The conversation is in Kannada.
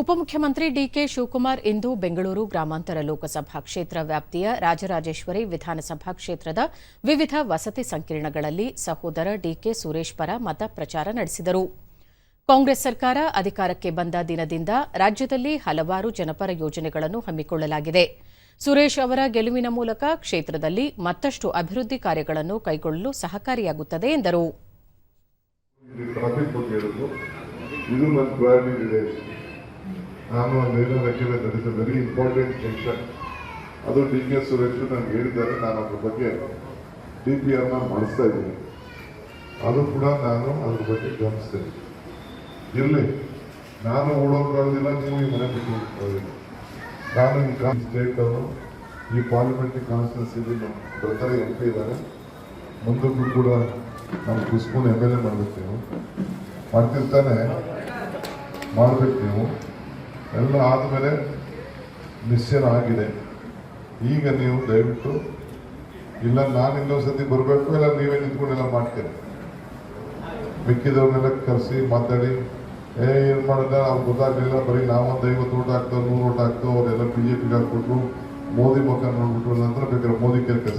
ಉಪಮುಖ್ಯಮಂತ್ರಿ ಡಿಕೆ ಶಿವಕುಮಾರ್ ಇಂದು ಬೆಂಗಳೂರು ಗ್ರಾಮಾಂತರ ಲೋಕಸಭಾ ಕ್ಷೇತ್ರ ವ್ಯಾಪ್ತಿಯ ರಾಜರಾಜೇಶ್ವರಿ ವಿಧಾನಸಭಾ ಕ್ಷೇತ್ರದ ವಿವಿಧ ವಸತಿ ಸಂಕೀರ್ಣಗಳಲ್ಲಿ ಸಹೋದರ ಡಿಕೆ ಸುರೇಶ್ ಪರ ಮತ ಪ್ರಚಾರ ನಡೆಸಿದರು. ಕಾಂಗ್ರೆಸ್ ಸರ್ಕಾರ ಅಧಿಕಾರಕ್ಕೆ ಬಂದ ದಿನದಿಂದ ರಾಜ್ಯದಲ್ಲಿ ಹಲವಾರು ಜನಪರ ಯೋಜನೆಗಳನ್ನು ಹಮ್ಮಿಕೊಳ್ಳಲಾಗಿದೆ. ಸುರೇಶ್ ಅವರ ಗೆಲುವಿನ ಮೂಲಕ ಕ್ಷೇತ್ರದಲ್ಲಿ ಮತ್ತಷ್ಟು ಅಭಿವೃದ್ಧಿ ಕಾರ್ಯಗಳನ್ನು ಕೈಗೊಳ್ಳಲು ಸಹಕಾರಿಯಾಗುತ್ತದೆ ಎಂದರು. ಇದು ಒಂದು ಏನೋ ನಾನು is a very important section ಅದು ಡಿ ಕೆ ಸುರೇಶ್ ನನಗೆ ಹೇಳಿದ್ದಾರೆ. ನಾನು ಅದ್ರ ಬಗ್ಗೆ ಡಿ ಪಿ ಆರ್ನ ಮಾಡಿಸ್ತಾ ಇದ್ದೀನಿ. ಅದು ಕೂಡ ನಾನು ಅದ್ರ ಬಗ್ಗೆ ಗಮನಿಸ್ತೇನೆ. ಇರಲಿ, ನಾನು ಓಡೋಕ್ಕಾಗೋದಿಲ್ಲ ನೀವು ಈ ಮನೆ ಬಿಟ್ಟು ನಾನು ಈ ಕಾನ್ ಸ್ಟೇಟ್ ಅವರು ಈ ಪಾರ್ಲಿಮೆಂಟ್ರಿ ಕಾನ್ಸ್ಟಿಟ್ಯೂನ್ಸಿಲಿ ನಮ್ಮ ಬರ್ತಾರೆ ಎಂ ಪಿ ಇದ್ದಾರೆ. ಮುಂದಕ್ಕೂ ಕೂಡ ನಾವು ಕುಸ್ಕೊಂಡು ಎಂ ಎಲ್ ಎ ಮಾಡ್ಬೇಕು ನೀವು. ಮಾಡ್ತಿರ್ತಾನೆ. ಮಾಡ್ಬೇಕು ನೀವು. ಎಲ್ಲ ಆದಮೇಲೆ ನಿಶ್ಚಯ ಆಗಿದೆ. ಈಗ ನೀವು ದಯವಿಟ್ಟು, ಇಲ್ಲ ನಾನು ಇನ್ನೊಂದು ಸತಿ ಬರಬೇಕು, ಇಲ್ಲ ನೀವೇ ನಿಂತ್ಕೊಂಡೆಲ್ಲ ಮಾಡ್ತೀರಿ. ಮಿಕ್ಕಿದವ್ರನ್ನೆಲ್ಲ ಕರೆಸಿ ಮಾತಾಡಿ, ಏ, ಏನು ಮಾಡಿದ? ಅವ್ರು ಗೊತ್ತಾಗಲಿಲ್ಲ, ಬರೀ ನಾವೊಂದು ಐವತ್ತು ಓಟ್ ಹಾಕ್ತೇವೆ ನೂರು ಓಟ್ ಹಾಕ್ತೇವೆ ಅವರೆಲ್ಲ ಬಿ ಜೆ ಪಿಗೆ ಹಾಕ್ಬಿಟ್ರು ಮೋದಿ ಮುಖ ನೋಡ್ಬಿಟ್ರು ನಂತರ ಬೇಕಾದ್ರೆ ಮೋದಿ ಕೆಲಸ